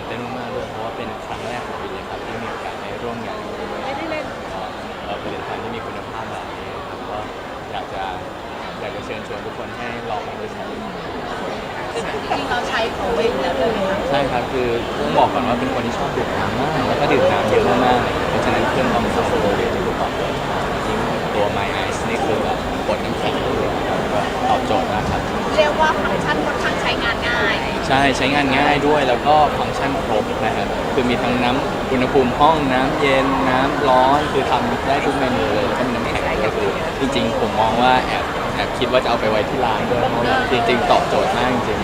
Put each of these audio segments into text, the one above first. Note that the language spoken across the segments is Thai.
ตื่นเต้นมากๆด้วยเพราะว่าเป็นครั้งแรกของวินเลยครับที่มีโอกาสได้ร่วมงานไม่ได้เล่นเอ่อผลิตภัณฑ์ที่มีคุณภาพแบบนี้ครับก็อยากจะอยากจะเชิญชวนทุกคนให้ลองมาด้วยกันจริงๆเราใช้โควิดแล้วเลยค่ะใช่ครับคือต้องบอกก่อนว่าเป็นคนที่ชอบดื่มน้ำมากแล้วก็ดื่มน้ำเยอะมากๆเพราะฉะนั้นเครื่องบำรุงโควิดที่ทุกคนยิ่งตัว My Ice นี่คือแบบกดน้ำแข็งเลยครับก็ตอบโจทย์นะครับ เรียกว่าฟังก์ชันค่อนข้างใช้งานง่าย ใช่ใช้งานง่ายด้วยแล้วก็ฟังก์ชันครบนะครับคือมีทั้งน้ำอุณหภูมิห้องน้ำเย็นน้ำร้อนคือทำได้ทุกเมนูเลยแล้วก็มีน้ำแข็งก็คือจริง ๆ ผมมองว่าแอบแอบคิดว่าจะเอาไปไว้ที่ร้านด้วยเพราะว่าจริง ๆ ตอบโจทย์มากจริง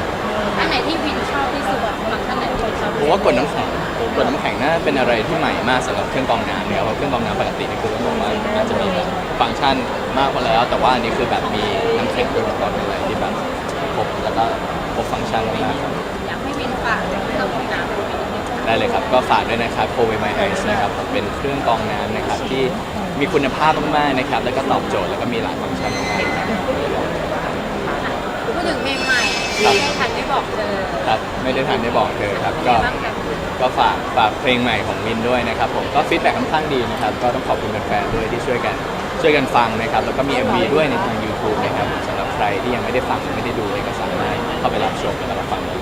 อันไหนที่วินชอบที่สุดฝั่งอันไหนที่วินชอบๆผมว่ากดน้ำแข็งกดน้ำแข็งน่าเป็นอะไรที่ใหม่มากสำหรับเครื่องกรองน้ำเนี่ยเพราะเครื่องกรองน้ำปกตินี่คือต้องบอกว่าน่าจะมีแบบฟังก์ชันมากพอแล้ว แต่ว่าอันนี้คือแบบมีน้ำแข็งด้วยประกอบอะไรที่แบบครบแล้วก็ ครบฟังก์ชันมากๆครับอยากให้วินฝากเรื่องของน้ำ ได้เลยครับ ก็ฝากด้วยนะครับ c o v i My Ice นะครับเป็นเครื่องกรองน้ำนะครับที่มีคุณภาพมากๆนะครับ แล้วก็ตอบโจทย์แล้วก็มีหลายฟังก์ชันมากๆครับ พูดถึงเพลงใหม่ที่ไม่ทันได้บอกเธอครับไม่ได้ทันได้บอกเธอครับก็บ้างกันก็ฝากฝากเพลงใหม่ของมินด้วยนะครับ ผมก็ฟีดแบ็กค่อนข้างดีนะครับ ก็ต้องขอบคุณแฟนๆด้วยที่ช่วยกัน ช่วยกันฟังนะครับ แล้วก็มี MV ด้วยในทาง YouTube นะครับสำหรับใครที่ยังไม่ได้ฟังไม่ได้ดูเนี่ยก็สามารถเข้าไปรับชมแล้วก็รับฟังได้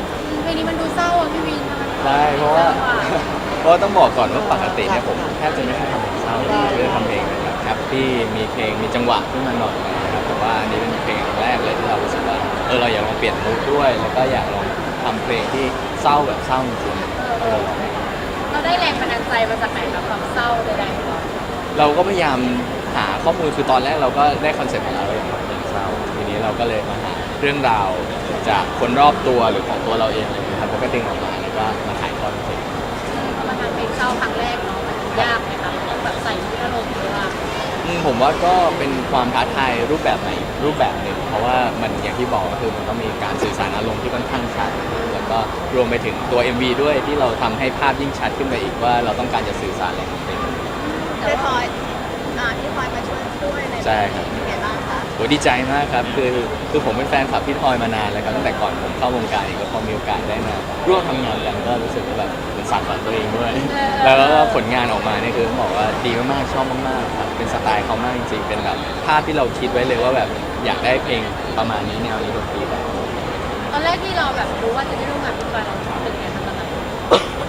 เพลงนี้มันดูเศร้าอะพี่วินทำไมใช่เพราะว่าเพราะว่าต้องบอกก่อนว่าปกติเนี่ยผมแทบจะไม่ค่อยทำเพลงเศร้าไม่ได้ทำเพลงแบบแฮปปี้มีเพลงมีจังหวะขึ้นมาหน่อยนะครับแต่ว่าอันนี้เป็นเพลงแรกเลยที่เรารู้สึกว่าเออเราอยากลองเปลี่ยนมูดด้วย แล้วก็อยากลองทำเพลงที่เศร้าแบบเศร้าจริงๆเออเราได้แรงบันดาลใจมาจากไหนครับความเศร้าใดๆของเราเราก็พยายาม หาข้อมูลคือตอนแรกเราก็ได้คอนเซ็ปต์มาแล้วอย่างเพลงเศร้าทีนี้เราก็เลยมาหาเรื่องราวจากคนรอบตัวหรือของตัวเราเองเลยนะครับแล้วก็ดึงออกมาแล้วก็มาถ่ายทอดเป็นเพลง มาทำเพลงเศร้าครั้งแรกเนาะมันยากไหมครับต้องแบบใส่ชุดอารมณ์หรือว่าอืมผมว่าก็เป็นความท้าทายรูปแบบใหม่รูปแบบหนึ่งเพราะว่ามันอย่างที่บอกก็คือมันต้องมีการสื่อสารอารมณ์ที่ค่อนข้างชัด แล้วก็รวมไปถึงตัว MV ด้วยที่เราทำให้ภาพยิ่งชัดขึ้นไปอีกว่าเราต้องการจะสื่อสารอะไรกับเพลง แต่พลอยอ่าพี่พลอยมาช่วยด้วย ในใช่ครับเป็นไงบ้างคะโหดีใจมากครับคือคือผมเป็นแฟนคลับพี่ทอยมานานแล้วครับตั้งแต่ก่อนผมเข้าวงการเองก็พอมีโอกาสได้มาร่วมทำงานกันก็รู้สึกว่าแบบเป็นสานฝันตัวเองด้วย แล้วก็ผลงานออกมาเนี่ยคือต้องบอกว่าดีมากๆชอบมากๆครับเป็นสไตล์เขามากจริงๆเป็นแบบภาพที่เราคิดไว้เลยว่าแบบอยากได้เพลงประมาณนี้แนวนี้ดนตรีแบบนี้ตอนแรกที่เราแบบรู้ว่าจะได้ร่วมงานกับพี่บอยเราเป็นไงครับตอนนั้น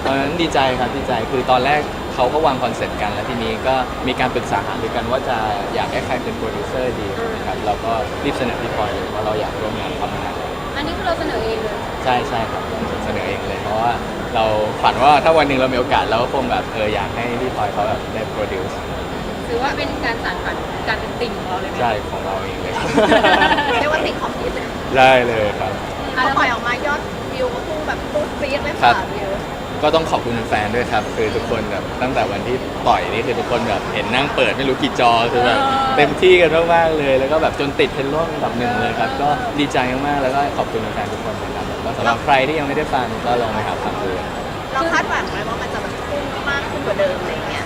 ตอนนั้นดีใจครับดีใจคือตอนแรก เขาก็วางคอนเซ็ปต์กัน แล้วทีนี้ก็มีการปรึกษาหารือกันว่าจะอยากให้ใครเป็นโปรดิวเซอร์ดีนะครับเราก็รีบเสนอพี่พลอยเลยว่าเราอยากร่วมงานกับเขามานานอันนี้คือเราเสนอเองเลยใช่ใช่ครับเสนอเองเลยเพราะว่าเราฝันว่าถ้าวันหนึ่งเรามีโอกาสเราก็คงแบบเอออยากให้พี่พลอยเขาแบบได้โปรดิวซ์ถือว่าเป็นการสานฝันการเป็นติ่งของเราเลยไหมใช่ของเราเองเลยครับ เรียกว่าติดของพี่เลยได้เลยครับพอปล่อยออกมายอดวิวก็พุ่งแบบพุ่งปรี๊ดเลยครัค่ะบวิว ก็ต้องขอบคุณแฟนๆด้วยครับ คือทุกคนแบบตั้งแต่วันที่ปล่อยนี่คือทุกคนแบบเห็นนั่งเปิดไม่รู้กี่จอคือแบบเต็มที่กันมากๆเลย แล้วก็แบบจนติดเทรนด์โลกอันดับหนึ่งเลยครับก็ดีใจมากๆแล้วก็ขอบคุณแฟนๆทุกคนนะครับก็สำหรับใครที่ยังไม่ได้ฟังก็ลองไปหาฟังดูเราคาดหวังไหมว่ามันจะแบบพุ่งมากขึ้นกว่าเดิมอะไรเงี้ย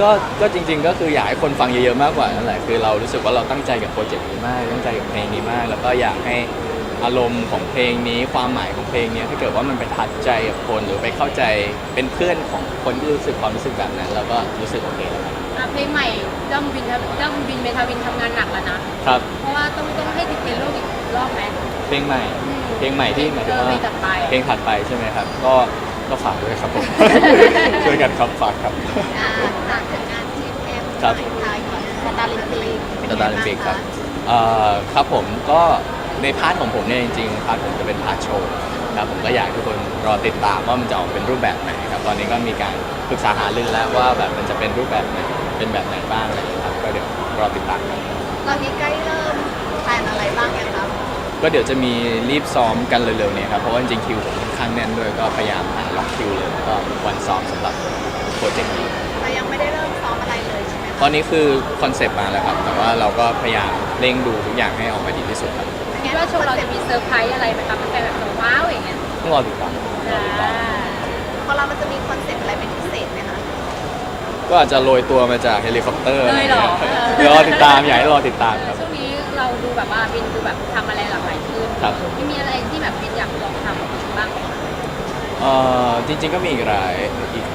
ก็ก็จริง ๆ ก็คืออยากให้คนฟังเยอะๆมากกว่านั่นแหละคือเรารู้สึกว่าเราตั้งใจกับโปรเจกต์นี้มากตั้งใจกับเพลงนี้มาก แล้วก็อยากให้ อารมณ์ของเพลงนี้ความหมายของเพลงนี้ถ้าเกิดว่ามันไปทัดใจกับคนหรือไปเข้าใจเป็นเพื่อนของคนที่รู้สึกความรู้สึกแบบนั้น เราก็รู้สึกโอเคแล้วครับอะเพลงใหม่ด้อมวินด้อมวินเมทาวินทำงานหนักแล้วนะครับ เพราะว่าต้องต้องให้ติดเทรนด์โลกอีกรอบไหม เพลงใหม่เพลงใหม่ที่หมายถึงว่าเพลงถัดไป เพลงถัดไปใช่ไหมครับ ก็ก็ฝากด้วยครับผม ช่วยกันครับฝากครับ อ่าจากผลงานที่เอ็มครับไทยก่อนสตาร์ลิมปิกเป็นสไงตาร์ลิมบ้างปิกคคะรับเอ่อครับผมก็ ในพาร์ทของผมเนี่ยจริงๆพาร์ทผมจะเป็นพาร์ทโชว์ครับผมก็อยากให้ทุกคนรอติดตามว่ามันจะออกเป็นรูปแบบไหนครับตอนนี้ก็มีการปรึกษาหารือแล้วว่าแบบมันจะเป็นรูปแบบไหนเป็นแบบไหนบ้างอะไรอย่างเงี้ยครับก็เดี๋ยวรอติดตามกันตอนนี้ใกล้เริ่มแพลนอะไรบ้างยังครับก็เดี๋ยวจะมีรีบซ้อมกันเร็วๆเนี่ยครับเพราะว่าจริงๆคิวผมค่อนข้างแน่นด้วยก็พยายามหาล็อกคิวเลยแล้วก็วันซ้อมสำหรับโปรเจกต์นี้แต่ยังไม่ได้เริ่มซ้อมอะไรเลยใช่ไหมตอนนี้คือคอนเซปต์มาแล้วครับแต่ว่าเราก็พยายามเร่งดูทุกอย่างให้ออกมาดีที่สุดครับคิด ว่าโชว์เราจะมีเซอร์ไพรส์อะไรไหมคะเป็นแฟนแบบว้าวอย่างเงี้ยต้องรอติดตามรอติดตามพอเรามันจะมีคอนเซ็ปต์อะไรเป็นพิเศษไหมคะก็อาจจะโรยตัวมาจากเฮลิคอปเตอร์เลยเหรอเดี๋ยวรอติดตามอยากให้รอติดตามครับช่วงนี้เราดูแบบว่าบินดูแบบทำอะไรหลากหลายขึ้นครับไม่มีอะไรที่แบบบินอยากลองทำบ้างไหมคะเเอ่อจริง ๆก็มีอีกหลายอีก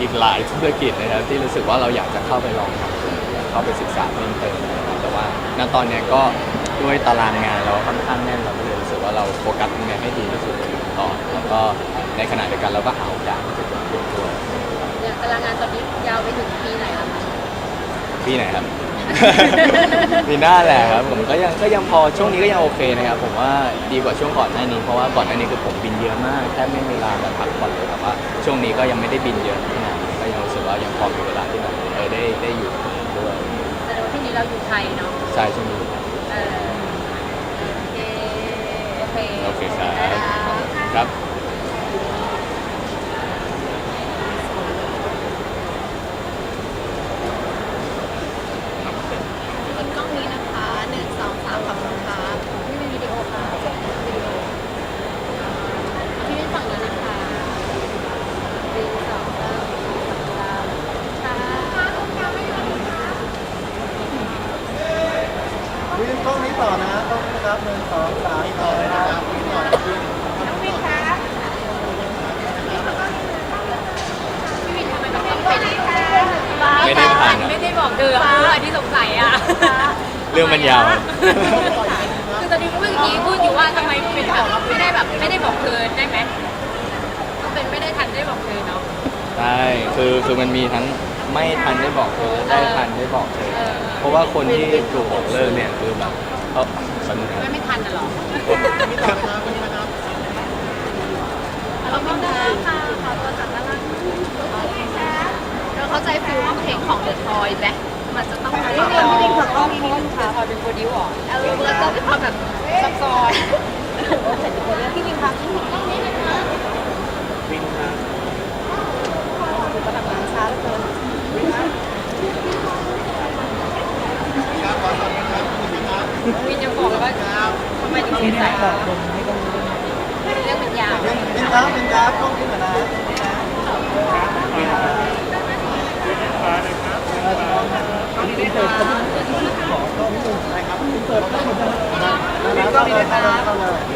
อีกหลายธุรกิจนะครับที่รู้สึกว่าเราอยากจะเข้าไปลองทำดูอยากเข้าไปศึกษาเพิ่มเติมนะครับแต่ว่าณตอนเนี้ยก็ ด้วยตารางงานเราค่อนข้างแน่นเราก็เลยรู้สึกว่าเราโฟกัสตรงเนี้ยให้ดีที่สุดก่อนแล้วก็ในขณะเดียวกันเราก็หาโอกาสที่จะเกิดขึ้นด้วยเนี่ยตารางงานตอนนี้ยาวไปถึงปีไหนแล้วคะปีไหนครับ ปีหน้าแหละครับผมก็ยังก็ยังพอช่วงนี้ก็ยังโอเคนะครับผมว่าดีกว่าช่วงก่อนหน้านี้เพราะว่าก่อนหน้านี้คือผมบินเยอะมากแทบไม่มีเวลาแบบพักผ่อนเลยแต่ว่าช่วงนี้ก็ยังไม่ได้บินเยอะขนาดนี้ก็ยังรู้สึกว่ายังพอมีเวลาที่แบบเออได้ได้อยู่กับมันด้วยแสดงว่าที่นี้เราอยู่ไทยเนาะใช่ช่วงนี้เอ โอเคโอเคครับครับ เป็นกล้องนี้นะคะหนึ่งสองสามขอบคุณครับ นี่เป็นวิดีโอค่ะวิดีโอพี่เป็นฝั่งนั้นนะคะหนึ่งสองสามสามค่ะ วิ่งกล้องนี้ต่อนะกล้องนี้นะครับหนึ่งสองสามต่อเลยนะครับวิ่งต่อวิ่ง พี่วินทำไมต้องเป็น ไม่ได้ผ่านอะ ไม่ได้บอกเดิมคืออันที่สงสัยอะ เรื่องมันยาว คือตอนนี้เมื่อกี้พูดอยู่ว่าทำไมเป็นแบบไม่ได้แบบไม่ได้บอกเธอได้ไหมก็เป็นไม่ได้ทันได้บอกเธอเนาะ ใช่คือคือมันมีทั้งไม่ทันได้บอกเธอได้ทันได้บอกเธอเออเพราะว่าคนที่ถูกบอกเลิกเนี่ยคือแบบเขาสนุกไม่ไม่ทันน่ะหรอ เราไม่ได้ค่ะขอตัวจากด้านล่างเราเข้าใจฟิลว่าเพลงของเดอะทอยแบ็คมันจะต้องมี ไม่ ความ ได้ไม่ได้ขอต้องมี ค่ะพอเป็นโปรดิวหรอเออแล้วก็มีความแบบซับซ้อนพี่วินคะพี่วินต้องนี้นะคะวิ่งครับทำงานช้าเหลือเกินวินจะบอกว่าทำไมถึงสงสัยเรื่องมันยาววิ่งวิ่งครับวิ่งครับกล้องนี้ก่อนนะนครับ เข้าเลยเข้าเลยเข้าเลยนะครับ